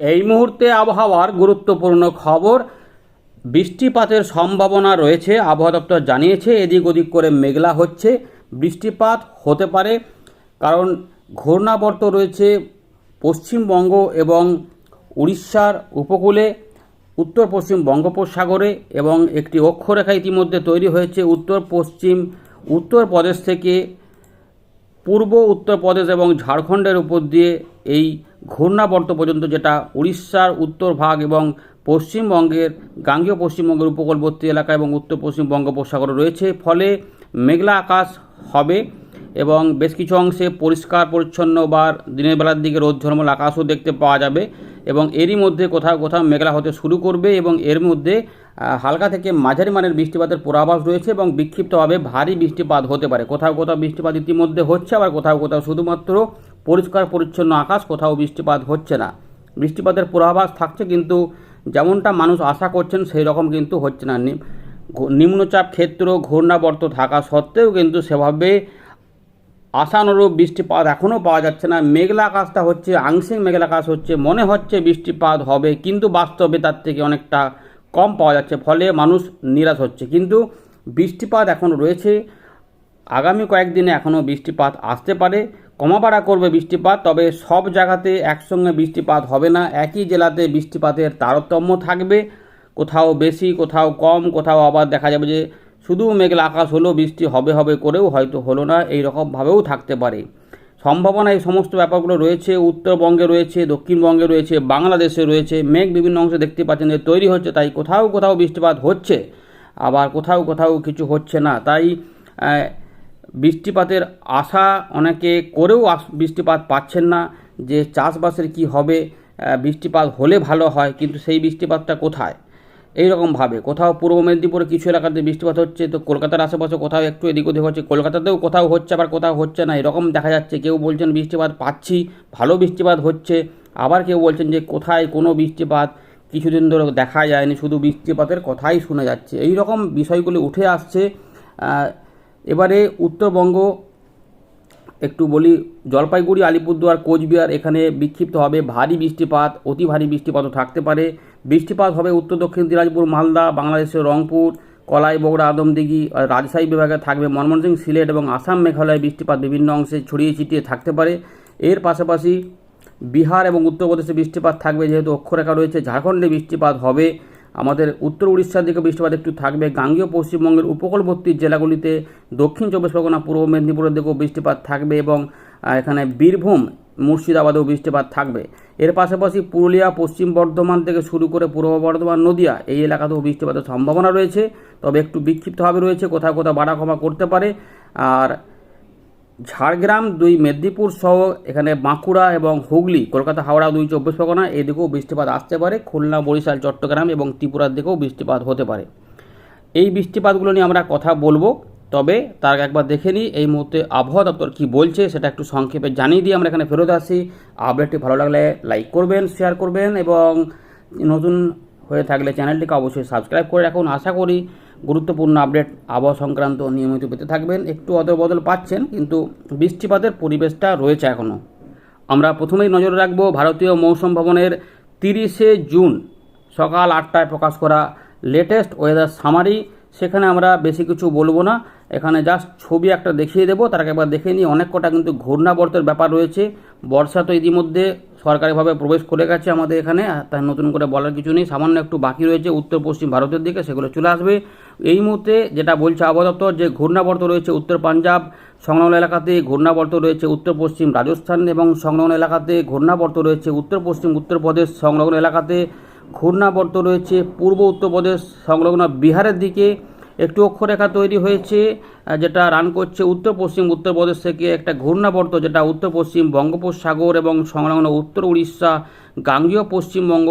এই মুহূর্তে আবহাওয়ার গুরুত্বপূর্ণ খবর, বৃষ্টিপাতের সম্ভাবনা রয়েছে, আবহাওয়া দপ্তর জানিয়েছে, এদিক ওদিক করে মেঘলা হচ্ছে, বৃষ্টিপাত হতে পারে, কারণ ঘূর্ণাবর্ত রয়েছে পশ্চিমবঙ্গ এবং উড়িষ্যার উপকূলে উত্তর পশ্চিম বঙ্গোপসাগরে এবং একটি অক্ষরেখা ইতিমধ্যে তৈরি হয়েছে উত্তর পশ্চিম উত্তরপ্রদেশ থেকে পূর্ব উত্তরপ্রদেশ এবং ঝাড়খণ্ডের উপর দিয়ে এই ঘূর্ণাবর্ত পর্যন্ত যেটা উড়িষ্যার উত্তর ভাগ এবং পশ্চিমবঙ্গের, গাঙ্গেয় পশ্চিমবঙ্গের উপকূলবর্তী এলাকা এবং উত্তর পশ্চিম বঙ্গোপসাগরে রয়েছে। ফলে মেঘলা আকাশ হবে এবং বেশ কিছু অংশে পরিষ্কার, পরিচ্ছন্ন বা দিনের বেলার দিকে রোদ ঝলমল আকাশও দেখতে পাওয়া যাবে এবং এরই মধ্যে কোথাও কোথাও মেঘলা হতে শুরু করবে এবং এর মধ্যে হালকা থেকে মাঝারি মানের বৃষ্টিপাতের পূর্বাভাস রয়েছে এবং বিক্ষিপ্তভাবে ভারী বৃষ্টিপাত হতে পারে। কোথাও কোথাও বৃষ্টিপাত ইতিমধ্যে হচ্ছে, আবার কোথাও কোথাও শুধুমাত্র পরিষ্কার পরিচ্ছন্ন আকাশ, কোথাও বৃষ্টিপাত হচ্ছে না। বৃষ্টিপাতের পূর্বাভাস থাকছে কিন্তু যেমনটা মানুষ আশা করছেন সেই রকম কিন্তু হচ্ছে না। নিম্নচাপ ক্ষেত্র, ঘূর্ণাবর্ত থাকা সত্ত্বেও কিন্তু সেভাবে আশানুরূপ বৃষ্টিপাত এখনও পাওয়া যাচ্ছে না। মেঘলা আকাশটা হচ্ছে, আংশিক মেঘলা আকাশ হচ্ছে, মনে হচ্ছে বৃষ্টিপাত হবে, কিন্তু বাস্তবে তার থেকে অনেকটা কম পাওয়া যাচ্ছে, ফলে মানুষ নিরাশ হচ্ছে। কিন্তু বৃষ্টিপাত এখন রয়েছে। আগামী কয়েকদিনে এখনও বৃষ্টিপাত আসতে পারে। কমাবাড়া করবে বৃষ্টিপাত, তবে সব জায়গাতে একসঙ্গে বৃষ্টিপাত হবে না। একই জেলাতে বৃষ্টিপাতের তারতম্য থাকবে। কোথাও বেশি, কোথাও কম, কোথাও আবার দেখা যাবে যে শুধু মেঘলা আকাশ হলো বৃষ্টি হবে হবে করেও হয়তো হলো না এই রকমভাবেও থাকতে পারে। সম্ভাবনা এই সমস্ত ব্যাপারগুলো রয়েছে। উত্তরবঙ্গে রয়েছে, দক্ষিণবঙ্গে রয়েছে, বাংলাদেশে রয়েছে। মেঘ বিভিন্ন অংশে দেখতে পাচ্ছেন যে তৈরি হচ্ছে, তাই কোথাও কোথাও বৃষ্টিপাত হচ্ছে। আবার কোথাও কোথাও কিছু হচ্ছে না। তাই বৃষ্টিপাতের আশা অনেকে করেও বৃষ্টিপাত পাচ্ছেন না যে চাষবাসের কি হবে বৃষ্টিপাত হলে ভালো হয়, কিন্তু সেই বৃষ্টিপাতটা কোথায়? এই রকমভাবে কোথাও পূর্ব মেদিনীপুরে কিছু এলাকাতে বৃষ্টিপাত হচ্ছে, তো কলকাতার আশেপাশে কোথাও একটু এদিক ওদিক হচ্ছে, কলকাতাতেও কোথাও হচ্ছে, আবার কোথাও হচ্ছে না, এরকম দেখা যাচ্ছে। কেউ বলছেন বৃষ্টিপাত পাচ্ছি, ভালো বৃষ্টিপাত হচ্ছে, আবার কেউ বলছেন যে কোথায় কোনো বৃষ্টিপাত কিছুদিন ধরে দেখা যায়নি, শুধু বৃষ্টিপাতের কথাই শোনা যাচ্ছে। এই রকম বিষয়গুলি উঠে আসছে এবারে উত্তরবঙ্গ, একটু বলি জলপাইগুড়ি, আলিপুরদুয়ার, কোচবিহার, এখানে বিক্ষিপ্ত হবে ভারী বৃষ্টিপাত, অতি ভারী বৃষ্টিপাতও থাকতে পারে। বৃষ্টিপাত হবে উত্তর দক্ষিণ দিনাজপুর, মালদা, বাংলাদেশের রংপুর কলাই বগুড়া আদমদিঘি, আর রাজশাহী বিভাগে থাকবে ময়মনসিংহ সিলেট এবং আসাম মেঘালয় বৃষ্টিপাত বিভিন্ন অংশে ছড়িয়ে ছিটিয়ে থাকতে পারে। এর পাশাপাশি বিহার এবং উত্তরপ্রদেশে বৃষ্টিপাত থাকবে যেহেতু অক্ষরেখা রয়েছে, ঝাড়খণ্ডে বৃষ্টিপাত হবে। আমাদের উত্তর উড়িষ্যার দিকে বৃষ্টিপাত একটু থাকবে। গাঙ্গেয় পশ্চিমবঙ্গের উপকূলবর্তী জেলাগুলিতে দক্ষিণ চব্বিশ পরগনা, পূর্ব মেদিনীপুরের দিকেও বৃষ্টিপাত থাকবে এবং এখানে বীরভূম, মুর্শিদাবাদেও বৃষ্টিপাত থাকবে। এর পাশাপাশি পুরুলিয়া, পশ্চিম বর্ধমান থেকে শুরু করে পূর্ব বর্ধমান, নদিয়া এই এলাকাতেও বৃষ্টিপাতের সম্ভাবনা রয়েছে। তবে একটু বিক্ষিপ্তভাবে রয়েছে, কোথাও কোথাও বাড়া কমা করতে পারে। আর ঝাড়গ্রাম, দুই মেদিনীপুর সহ এখানে বাঁকুড়া এবং হুগলি, কলকাতা, হাওড়া, দুই চব্বিশ পরগনা এদিকেও বৃষ্টিপাত আসতে পারে। খুলনা, বরিশাল, চট্টগ্রাম এবং ত্রিপুরার দিকেও বৃষ্টিপাত হতে পারে। এই বৃষ্টিপাতগুলো নিয়ে আমরা কথা বলব, তবে তার একবার দেখে নিই এই মুহূর্তে আবহাওয়া দপ্তর কী বলছে, সেটা একটু সংক্ষেপে জানিয়ে দিয়ে আমরা এখানে ফেরত আসি। আপডেটটি ভালো লাগলে লাইক করবেন, শেয়ার করবেন এবং নতুন হয়ে থাকলে চ্যানেলটিকে অবশ্যই সাবস্ক্রাইব করে রাখুন। আশা করি গুরুত্বপূর্ণ আপডেট আবহাওয়া সংক্রান্ত নিয়মিত পেতে থাকবেন। একটু অদল বদল পাচ্ছেন, কিন্তু বৃষ্টিপাতের পরিবেশটা রয়েছে এখনও আমরা প্রথমেই নজর রাখব ভারতীয় মৌসুম ভবনের তিরিশে জুন সকাল আটটায় প্রকাশ করা লেটেস্ট ওয়েদার সামারি। সেখানে আমরা বেশি কিছু বলব না। এখানে জাস্ট ছবি একটা দেখিয়ে দেবো। তার একবার দেখে নিই, অনেক কটা কিন্তু ঘূর্ণাবর্তের ব্যাপার রয়েছে। বর্ষা তো ইতিমধ্যে সরকারিভাবে প্রবেশ করে গেছে আমাদের এখানে তাই নতুন করে বলার কিছু নেই। সামান্য একটু বাকি রয়েছে উত্তর পশ্চিম ভারতের দিকে, সেগুলো চলে আসবে। এই মুহূর্তে যেটা বলছে আবহাওয়া দপ্তর, যে ঘূর্ণাবর্ত রয়েছে উত্তর পাঞ্জাব, সংলগ্ন এলাকাতে ঘূর্ণাবর্ত রয়েছে উত্তর পশ্চিম রাজস্থান এবং সংলগ্ন এলাকাতে ঘূর্ণাবর্ত রয়েছে উত্তর পশ্চিম উত্তরপ্রদেশ, সংলগ্ন এলাকাতে ঘূর্ণাবর্ত রয়েছে পূর্ব উত্তরপ্রদেশ, সংলগ্ন বিহারের দিকে। একটু অক্ষরেখা তৈরি হয়েছে যেটা রান করছে উত্তর পশ্চিম উত্তরপ্রদেশ থেকে একটা ঘূর্ণাবর্ত, যেটা উত্তর পশ্চিম বঙ্গোপসাগর এবং সংলগ্ন উত্তর উড়িষ্যা, গাঙ্গীয় পশ্চিমবঙ্গ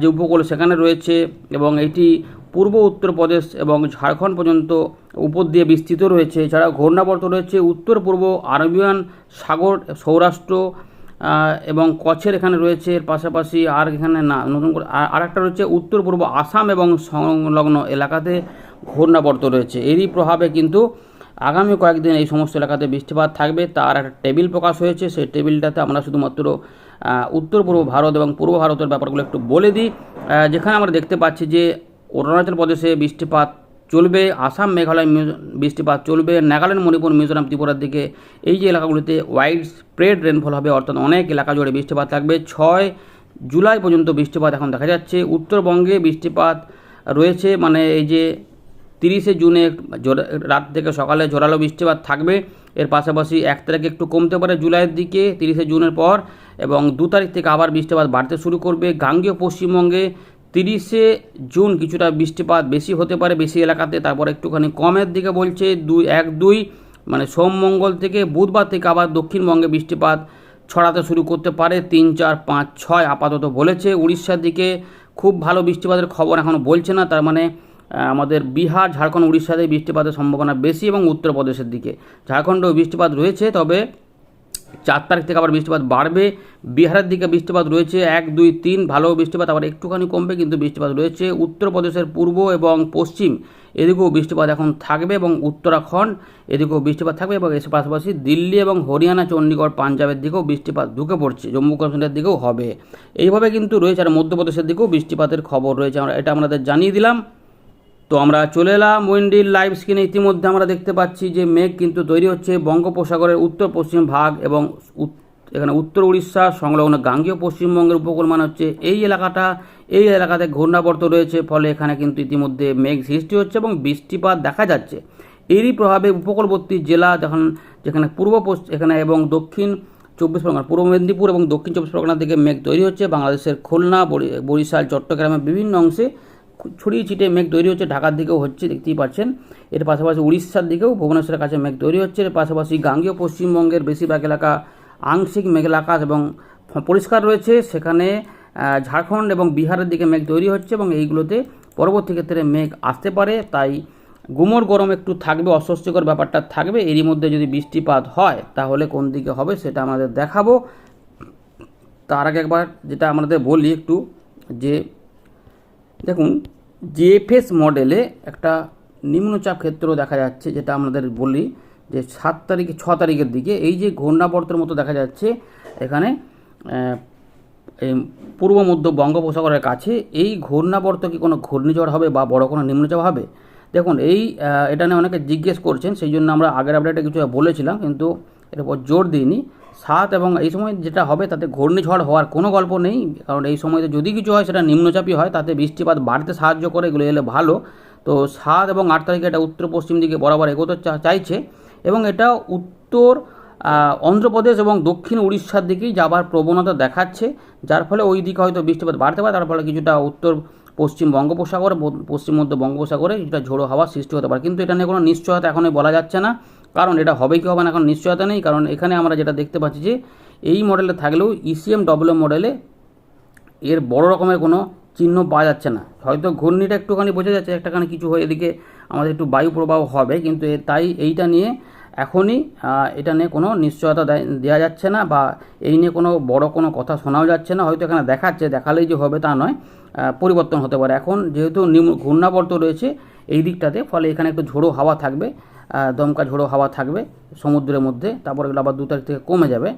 যে উপকূল সেখানে রয়েছে এবং এটি পূর্ব উত্তরপ্রদেশ এবং ঝাড়খণ্ড পর্যন্ত উপর দিয়ে বিস্তৃত রয়েছে। এছাড়াও ঘূর্ণাবর্ত রয়েছে উত্তর পূর্ব আরবিয়ান সাগর, সৌরাষ্ট্র এবং কচ্ছের এখানে রয়েছে। এর পাশাপাশি আর এখানে না, নতুন করে আর একটা রয়েছে উত্তর পূর্ব আসাম এবং সংলগ্ন এলাকাতে। ঘূর্ণাবর্ত রয়েছে। এরই প্রভাবে কিন্তু আগামী কয়েকদিন এই সমস্ত এলাকাতে বৃষ্টিপাত থাকবে। তার একটা টেবিল প্রকাশ হয়েছে। সেই টেবিলটাতে আমরা শুধুমাত্র উত্তর পূর্ব ভারত এবং পূর্ব ভারতের ব্যাপারগুলো একটু বলে দিই। যেখানে আমরা দেখতে পাচ্ছি যে অরুণাচল প্রদেশে বৃষ্টিপাত চলবে, আসাম, মেঘালয় বৃষ্টিপাত চলবে, নাগাল্যান্ড, মণিপুর, মিজোরাম, ত্রিপুরার দিকে এই যে এলাকাগুলিতে ওয়াইড স্প্রেড রেনফল হবে, অর্থাৎ অনেক এলাকা জুড়ে বৃষ্টিপাত থাকবে। ছয় জুলাই পর্যন্ত বৃষ্টিপাত এখন দেখা যাচ্ছে। উত্তরবঙ্গে বৃষ্টিপাত রয়েছে। মানে এই যে তিরিশে জুনে রাত থেকে সকালে জোরালো বৃষ্টিপাত থাকবে। এর পাশাপাশি এক তারিখে একটু কমতে পারে জুলাইয়ের দিকে, তিরিশে জুনের পর, এবং দু তারিখ থেকে আবার বৃষ্টিপাত বাড়তে শুরু করবে। গাঙ্গেয় পশ্চিমবঙ্গে তিরিশে জুন কিছুটা বৃষ্টিপাত বেশি হতে পারে বেশি এলাকাতে, তারপর একটুখানি কমের দিকে বলছে দুই, এক, দুই মানে সোম, মঙ্গল থেকে বুধবার থেকে আবার দক্ষিণবঙ্গে বৃষ্টিপাত ছড়াতে শুরু করতে পারে। তিন, চার, পাঁচ, ছয় আপাতত বলেছে। উড়িষ্যার দিকে খুব ভালো বৃষ্টিপাতের খবর এখনও বলছে না, তার মানে আমাদের বিহার, ঝাড়খণ্ড, উড়িষ্যাতে বৃষ্টিপাতের সম্ভাবনা বেশি এবং উত্তরপ্রদেশের দিকে। ঝাড়খণ্ডেও বৃষ্টিপাত রয়েছে, তবে চার তারিখ থেকে আবার বৃষ্টিপাত বাড়বে। বিহারের দিকে বৃষ্টিপাত রয়েছে এক, দুই, তিন ভালো বৃষ্টিপাত আবার একটুখানি কমবে, কিন্তু বৃষ্টিপাত রয়েছে। উত্তরপ্রদেশের পূর্ব এবং পশ্চিম, এদিকেও বৃষ্টিপাত এখন থাকবে এবং উত্তরাখণ্ড, এদিকেও বৃষ্টিপাত থাকবে এবং এর পাশাপাশি দিল্লি এবং হরিয়ানা চণ্ডীগড় পাঞ্জাবের দিকেও বৃষ্টিপাত ঢুকে পড়ছে। জম্মু কাশ্মীরের দিকেও হবে। এইভাবে কিন্তু রয়েছে আর মধ্যপ্রদেশের দিকেও বৃষ্টিপাতের খবর রয়েছে। আমরা, এটা আমাদের জানিয়ে দিলাম। তো আমরা চলে এলাম উইন্ডির লাইভ স্ক্রিনে। ইতিমধ্যে আমরা দেখতে পাচ্ছি যে মেঘ কিন্তু তৈরি হচ্ছে বঙ্গোপসাগরের উত্তর, পশ্চিম ভাগ এবং এখানে উত্তর উড়িষ্যা, সংলগ্ন গাঙ্গীয় পশ্চিমবঙ্গের উপকূল মানে হচ্ছে এই এলাকাটা। এই এলাকাতে ঘূর্ণাবর্ত রয়েছে, ফলে এখানে কিন্তু ইতিমধ্যে মেঘ সৃষ্টি হচ্ছে এবং বৃষ্টিপাত দেখা যাচ্ছে। এরই প্রভাবে উপকূলবর্তী জেলা যখন যেখানে পূর্ব এখানে এবং দক্ষিণ চব্বিশ পরগনা, পূর্ব মেদিনীপুর এবং দক্ষিণ চব্বিশ পরগনা থেকে মেঘ তৈরি হচ্ছে। বাংলাদেশের খুলনা, বরি- বরিশাল, চট্টগ্রামের বিভিন্ন অংশে ছড়িয়ে ছিটিয়ে মেঘ তৈরি হচ্ছে, ঢাকার দিকেও হচ্ছে, দেখতেই পাচ্ছেন। এর পাশাপাশি উড়িষ্যার দিকেও, ভুবনেশ্বরের কাছে মেঘ তৈরি হচ্ছে। এর পাশাপাশি গাঙ্গীয় পশ্চিমবঙ্গের বেশিরভাগ এলাকা আংশিক মেঘলা আকাশ এবং পরিষ্কার রয়েছে। সেখানে ঝাড়খণ্ড এবং বিহারের দিকে মেঘ তৈরি হচ্ছে এবং এইগুলোতে পরবর্তী ক্ষেত্রে মেঘ আসতে পারে। তাই গুমোর গরম একটু থাকবে, অস্বস্তিকর ব্যাপারটা থাকবে। এরই মধ্যে যদি বৃষ্টিপাত হয়, তাহলে কোন দিকে হবে সেটা আমাদের দেখাবো। তার আগে একবার যেটা আমাদের বলি একটু, যে দেখুন জিএফএস মডেলে একটা নিম্নচাপ ক্ষেত্র দেখা যাচ্ছে, যেটা আমাদের বলি যে সাত তারিখে, ছ তারিখের দিকে। এই যে ঘূর্ণাবর্তের মতো দেখা যাচ্ছে, এখানে পূর্ব, মধ্য বঙ্গোপসাগরের কাছে, এই ঘূর্ণাবর্ত কি কোনো ঘূর্ণিঝড় হবে বা বড় কোনো নিম্নচাপ হবে? দেখুন, এই এটা নিয়ে অনেকে জিজ্ঞেস করছেন, সেই জন্য আমরা আগের আপডেটে কিছু বলেছিলাম, কিন্তু এর উপর জোর দিইনি। সাত এবং এই সময় যেটা হবে তাতে ঘূর্ণিঝড় হওয়ার কোনো গল্প নেই, কারণ এই সময়তে যদি কিছু হয় সেটা নিম্নচাপই হয়, তাতে বৃষ্টিপাত বাড়তে সাহায্য করে, এগুলো এলে ভালো। তো সাত এবং আট তারিখে এটা উত্তর পশ্চিম দিকে বরাবর এগোতে চাইছে এবং এটা উত্তর অন্ধ্রপ্রদেশ এবং দক্ষিণ উড়িষ্যার দিকেই যাবার প্রবণতা দেখাচ্ছে, যার ফলে ওই দিকে হয়তো বৃষ্টিপাত বাড়তে পারে, তার ফলে কিছুটা উত্তর, পশ্চিম বঙ্গোপসাগর পশ্চিম মধ্য বঙ্গোপসাগরে কিছুটা ঝোড়ো হাওয়া সৃষ্টি হতে পারে। কিন্তু এটা নিয়ে কোনো নিশ্চয়তা এখনই বলা যাচ্ছে না। কারণ এটা হবে কি হবে না এখন নিশ্চয়তা নেই। কারণ এখানে আমরা যেটা দেখতে পাচ্ছি যে, এই মডেলে থাকলেও ইসিএম ডব্লিউ মডেলে এর বড় রকমের কোনো চিহ্ন পাওয়া যাচ্ছে না। হয়তো ঘূর্ণিটা একটুখানি বোঝা যাচ্ছে, একটাখানি কিছু হয়ে এদিকে আমাদের একটু বায়ু প্রবাহ হবে, কিন্তু তাই এইটা নিয়ে এখনই এটা নিয়ে কোনো নিশ্চয়তা দেওয়া যাচ্ছে না বা এই নিয়ে কোনো বড় কোনো কথা শোনাও যাচ্ছে না। হয়তো এখানে দেখাচ্ছে, দেখালেই যে হবে তা নয় পরিবর্তন হতে পারে। এখন যেহেতু ঘূর্ণাবর্ত রয়েছে, এই দিকটাতে, ফলে এখানে একটু ঝোড়ো হাওয়া থাকবে। দমকা ঝোড়ো হাওয়া থাকবে সমুদ্রের মধ্যে, তারপর এগুলো আবার দু তারিখ থেকে কমে যাবে।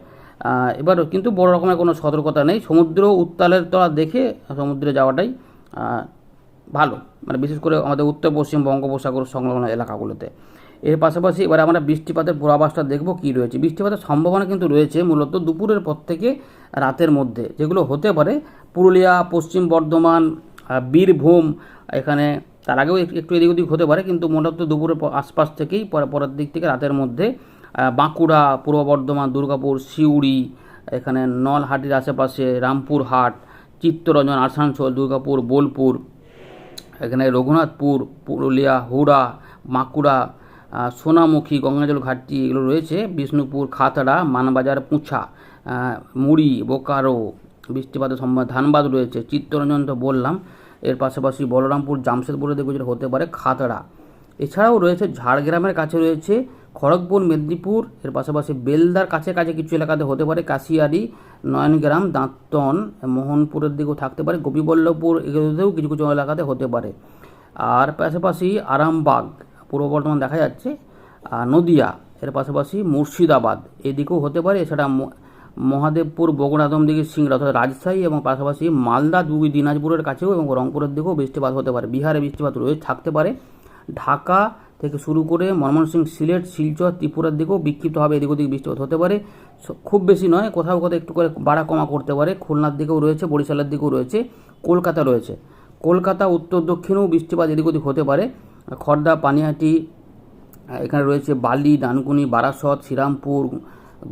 এবার কিন্তু বড় রকমের কোনো সতর্কতা নেই। সমুদ্র উত্তালের তলা দেখে সমুদ্রে যাওয়াটাই ভালো। মানে বিশেষ করে আমাদের উত্তর, পশ্চিম বঙ্গোপসাগর সংলগ্ন এলাকাগুলোতে। এর পাশাপাশি এবার আমরা বৃষ্টিপাতের পূর্বাভাসটা দেখব কী রয়েছে। বৃষ্টিপাতের সম্ভাবনা কিন্তু রয়েছে মূলত দুপুরের পর থেকে রাতের মধ্যে, যেগুলো হতে পারে পুরুলিয়া, পশ্চিম বর্ধমান বীরভূম, এখানে তার আগেও একটু এদিক ওদিক হতে পারে, কিন্তু মূলত দুপুরের আশপাশ থেকেই পরে পরের দিক থেকে রাতের মধ্যে বাঁকুড়া, পূর্ব বর্ধমান, দুর্গাপুর, সিউড়ি, এখানে নলহাটির আশেপাশে রামপুরহাট, চিত্তরঞ্জন, আসানসোল, দুর্গাপুর, বোলপুর, এখানে রঘুনাথপুর, পুরুলিয়া, হুড়া, বাঁকুড়া সোনামুখী, গঙ্গাজল ঘাটটি এগুলো রয়েছে, বিষ্ণুপুর, খাতড়া, মানবাজার, পুঁছা মুড়ি, বোকারো, বৃষ্টিপাতের সম্ভাবনা, ধানবাদ রয়েছে, চিত্তরঞ্জন তো বললাম এর পাশাপাশি বলরামপুর, জামশেদপুরে দেখব যেটা হতে পারে খাতড়া। এছাড়াও রয়েছে ঝাড়গ্রামের কাছে রয়েছে খড়গপুর, মেদিনীপুর, এর পাশাপাশি বেলদার কাছে কাছে কিছু এলাকাতে হতে পারে কাশিয়ারি, নয়নগ্রাম, দাঁতন, মোহনপুরের দিকেও থাকতে পারে, গোপীবল্লভপুর এগুলোতেও কিছু কিছু এলাকাতে হতে পারে। আর পাশাপাশি আরামবাগ, পূর্ব বর্ধমান দেখা যাচ্ছে নদিয়া, এর পাশাপাশি মুর্শিদাবাদ, এদিকেও হতে পারে, এছাড়া মহাদেবপুর, বগুড়া দমদিঘি সিংড়া অর্থাৎ রাজশাহী এবং পাশাপাশি মালদা দুই দিনাজপুরের কাছেও এবং রংপুরের দিকেও বৃষ্টিপাত হতে পারে। বিহারে বৃষ্টিপাত রয়ে থাকতে পারে। ঢাকা থেকে শুরু করে ময়মনসিংহ, সিলেট, শিলচর, ত্রিপুরার দিকেও বিক্ষিপ্তভাবে এদিক ওদিক বৃষ্টিপাত হতে পারে। খুব বেশি নয়, কোথাও কোথাও একটু করে বাড়া কমা করতে পারে। খুলনার দিকেও রয়েছে, বরিশালের দিকেও রয়েছে, কলকাতা রয়েছে। কলকাতা, উত্তর, দক্ষিণেও বৃষ্টিপাত এদিক ওদিক হতে পারে। খর্দা পানিহাটি এখানে রয়েছে বালি, ডানকুনি, বারাসত, শ্রীরামপুর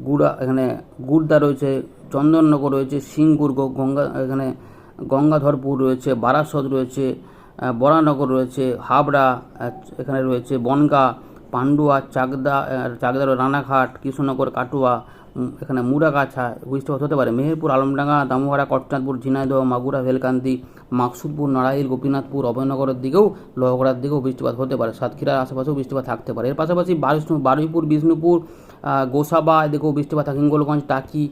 গুড়া, এখানে গুড়দা রয়েছে, চন্দননগর রয়েছে সিংগুর গঙ্গা, এখানে গঙ্গাধরপুর রয়েছে, বারাসত রয়েছে বরানগর রয়েছে, হাবড়া এখানে রয়েছে বনগা, পান্ডুয়া, চাকদা চাকদার রানাঘাট, কৃষ্ণনগর, কাটুয়া এখানে মুরাগাছা বৃষ্টিপাত হতে পারে, মেহেরপুর, আলমডাঙ্গা, দামোহারা, কটনাথপুর, ঝিনাইদহ, মাগুরা ভেলকান্তি মাকসুদপুর নারাইল গোপীনাথপুর, অভয়নগরের দিকেও, লহগড়ার দিকেও বৃষ্টিপাত হতে পারে, সাতক্ষীরার আশেপাশেও বৃষ্টিপাত থাকতে পারে। এর পাশাপাশি বারুইপুর, বিষ্ণুপুর গোসাবা এদিকেও বৃষ্টিপাত হিঙ্গলগঞ্জ টাকি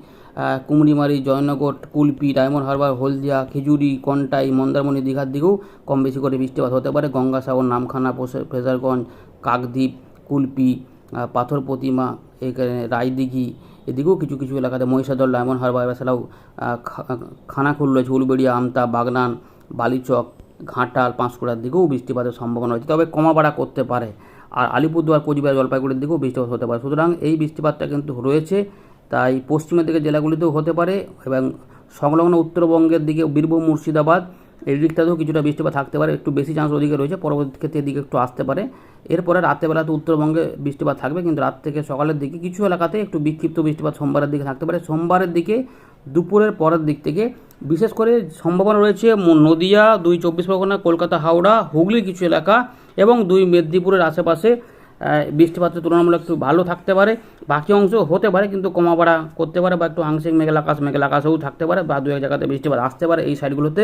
কুমড়িমারি জয়নগর কুলপি ডায়মন্ড হারবার হলদিয়া খেজুরি কন্টাই মন্দারমণি দীঘার দিকেও কম বেশি করে বৃষ্টিপাত হতে পারে। গঙ্গাসাগর নামখানা ফ্রেজারগঞ্জ কাকদ্বীপ কুলপি পাথর প্রতিমা এখানে রায়দিঘি এদিকেও কিছু কিছু এলাকাতে মহিষাদল ডায়মন্ড হারবার এছাড়াও আহ, খা- রয়েছে উলবেড়িয়া আমতা বাগনান বালিচক ঘাটাল পাঁশকুড়ার দিকেও বৃষ্টিপাতের সম্ভাবনা রয়েছে। তবে কমা বাড়া করতে পারে। আর আলিপুরদুয়ার, কোচবিহার, জলপাইগুড়ির দিকেও বৃষ্টিপাত হতে পারে। সুতরাং এই বৃষ্টিপাতটা কিন্তু রয়েছে, তাই পশ্চিমের দিকে জেলাগুলিতেও হতে পারে এবং সংলগ্ন উত্তরবঙ্গের দিকে বীরভূম, মুর্শিদাবাদ, এই দিকটাতেও কিছুটা বৃষ্টিপাত থাকতে পারে, একটু বেশি চান্স ওদিকে রয়েছে, পরবর্তী ক্ষেত্রে এদিকে একটু আসতে পারে। এরপরে রাত্রেবেলাতে উত্তরবঙ্গে বৃষ্টিপাত থাকবে, কিন্তু রাত থেকে সকালের দিকে কিছু এলাকাতে একটু বিক্ষিপ্ত বৃষ্টিপাত সোমবারের দিকে থাকতে পারে। সোমবারের দিকে দুপুরের পরের দিক থেকে বিশেষ করে সম্ভাবনা রয়েছে, নদিয়া, দুই চব্বিশ পরগনা, কলকাতা, হাওড়া, হুগলির কিছু এলাকা এবং দুই মেদিনীপুরের আশেপাশে বৃষ্টিপাতের তুলনামূলক একটু ভালো থাকতে পারে। বাকি অংশ হতে পারে, কিন্তু কমা বাড়া করতে পারে বা একটু আংশিক মেঘলা আকাশ, মেঘলা আকাশেও থাকতে পারে বা দু এক জায়গাতে বৃষ্টিপাত আসতে পারে এই সাইডগুলোতে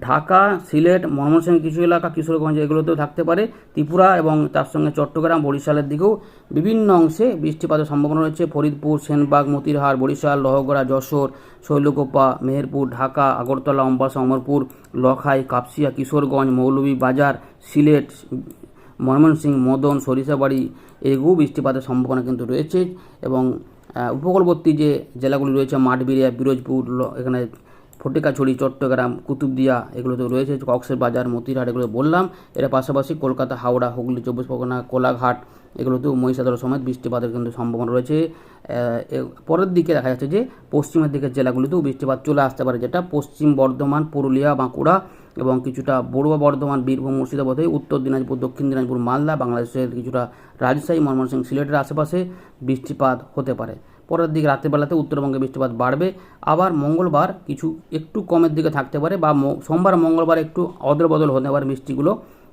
ঢাকা, সিলেট, ময়মনসিংহ, কিছু এলাকা, কিশোরগঞ্জ এগুলোতেও থাকতে পারে। ত্রিপুরা এবং তার সঙ্গে চট্টগ্রাম, বরিশালের দিকেও বিভিন্ন অংশে বৃষ্টিপাতের সম্ভাবনা রয়েছে। ফরিদপুর, সেনবাগ, মতিরহাট, বরিশাল, লহগড়া, যশোর, শৈলকোপা, মেহেরপুর, ঢাকা, আগরতলা, অম্বাসা, অমরপুর, লখাই, কাপসিয়া, কিশোরগঞ্জ, মৌলভী বাজার, সিলেট, ময়মনসিংহ, মদন, সরিষাবাড়ি এগুলো বৃষ্টিপাতের সম্ভাবনা কিন্তু রয়েছে। এবং উপকূলবর্তী যে জেলাগুলি রয়েছে, মাঠবিড়িয়া, বিরোজপুর এখানে ফটিকাছড়ি, চট্টগ্রাম, কুতুবদিয়া এগুলো তো রয়েছে, কক্সের বাজার, মতিরহাট এগুলো বললাম। এর পাশাপাশি কলকাতা, হাওড়া, হুগলি, চব্বিশ পরগনা, কোলাঘাট এগুলোতেও মহিষাদল সমেত বৃষ্টিপাতের কিন্তু সম্ভাবনা রয়েছে। পরের দিকে দেখা যাচ্ছে যে পশ্চিমের দিকের জেলাগুলিতেও বৃষ্টিপাত চলে আসতে পারে, যেটা পশ্চিম বর্ধমান, পুরুলিয়া, বাঁকুড়া এবং কিছুটা বড়ুয়া বর্ধমান, বীরভূম, মুর্শিদাবাদ, উত্তর দিনাজপুর, দক্ষিণ দিনাজপুর, মালদা, বাংলাদেশের কিছুটা রাজশাহী, ময়মনসিংহ, সিলেটের আশেপাশে বৃষ্টিপাত হতে পারে। পরের দিকে রাত্রেবেলাতে উত্তরবঙ্গে বৃষ্টিপাত বাড়বে। আবার মঙ্গলবার কিছু একটু কমের দিকে থাকতে পারে বা সোমবার, মঙ্গলবার একটু অদলবদল হতে পারে বৃষ্টিগুলো।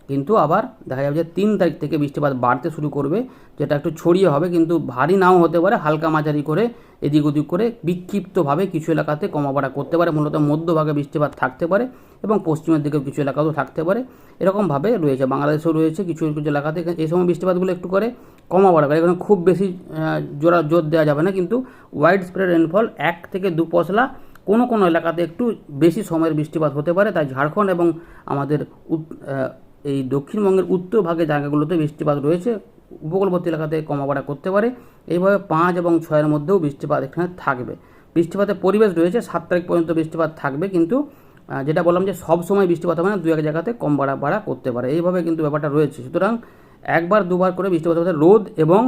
কিন্তু আবার দেখা যাবে যে তিন তারিখ থেকে বৃষ্টিপাত বাড়তে শুরু করবে, যেটা একটু ছড়িয়ে হবে। কিন্তু ভারী নাও হতে পারে, হালকা মাঝারি করে এদিক ওদিক করে বিক্ষিপ্তভাবে কিছু এলাকাতে কমাবাড়া করতে পারে। মূলত মধ্যভাগে বৃষ্টিপাত থাকতে পারে এবং পশ্চিমের দিকেও কিছু এলাকাতেও থাকতে পারে। এরকমভাবে রয়েছে, বাংলাদেশেও রয়েছে, কিছু কিছু এলাকাতে এই সময় বৃষ্টিপাতগুলো একটু করে। কমা বাড়া করে এখানে খুব বেশি জোড়া জোর দেওয়া যাবে না, কিন্তু ওয়াইড স্প্রেড রেনফল এক থেকে দু পশলা কোনো কোনো এলাকাতে একটু বেশি সময়ের বৃষ্টিপাত হতে পারে। তাই ঝাড়খণ্ড এবং আমাদের এই দক্ষিণবঙ্গের উত্তর ভাগের জায়গাগুলোতে বৃষ্টিপাত রয়েছে। উপকূলবর্তী এলাকাতে কমা বাড়া করতে পারে। এইভাবে পাঁচ এবং ছয়ের মধ্যেও বৃষ্টিপাত এখানে থাকবে। বৃষ্টিপাতের পরিবেশ রয়েছে, সাত তারিখ পর্যন্ত বৃষ্টিপাত থাকবে, কিন্তু যেটা বললাম যে সব সময় বৃষ্টিপাত হবে না, দু এক জায়গাতে কম বাড়া বাড়া করতে পারে। এইভাবে কিন্তু ব্যাপারটা রয়েছে। সুতরাং একবার, দুবার করে বৃষ্টিপাত হতে রোদ এবং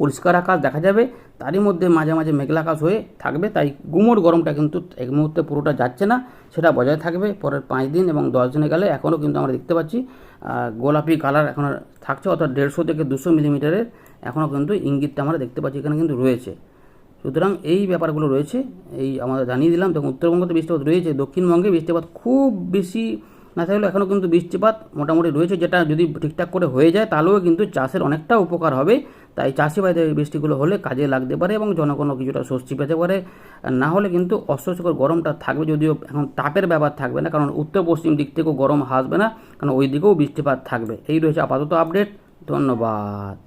পরিষ্কার আকাশ দেখা যাবে, তারই মধ্যে মাঝে মাঝে মেঘলা আকাশ হয়ে থাকবে, তাই গুমোট গরমটা কিন্তু এক মুহূর্তে পুরোটা যাচ্ছে না, সেটা বজায় থাকবে পরের পাঁচ দিন এবং দশ দিনে গেলে এখনও কিন্তু আমরা দেখতে পাচ্ছি গোলাপি কালার এখন থাকছে, অর্থাৎ দেড়শো থেকে দুশো মিলিমিটারের এখনও কিন্তু ইঙ্গিতটা আমরা দেখতে পাচ্ছি, এখানে কিন্তু রয়েছে। সুতরাং এই ব্যাপারগুলো রয়েছে, এই আমরা জানিয়ে দিলাম তখন উত্তরবঙ্গতে বৃষ্টিপাত রয়েছে, দক্ষিণবঙ্গে বৃষ্টিপাত খুব বেশি না থাকলেও এখনও কিন্তু বৃষ্টিপাত মোটামুটি রয়েছে, যেটা যদি ঠিকঠাক করে হয়ে যায় তাহলেও কিন্তু চাষের অনেকটা উপকার হবে। তাই চাষি ভাইদের বৃষ্টিগুলো হলে কাজে লাগতে পারে এবং জনগণও কিছুটা স্বস্তি পেতে পারে। না হলে কিন্তু অস্বস্তিকর গরমটা থাকবে যদিও এখন তাপের ব্যাপার থাকবে না, কারণ উত্তর পশ্চিম দিক থেকেও গরম আসবে না, কারণ ওই দিকেও বৃষ্টিপাত থাকবে। এই রয়েছে আপাতত আপডেট, ধন্যবাদ।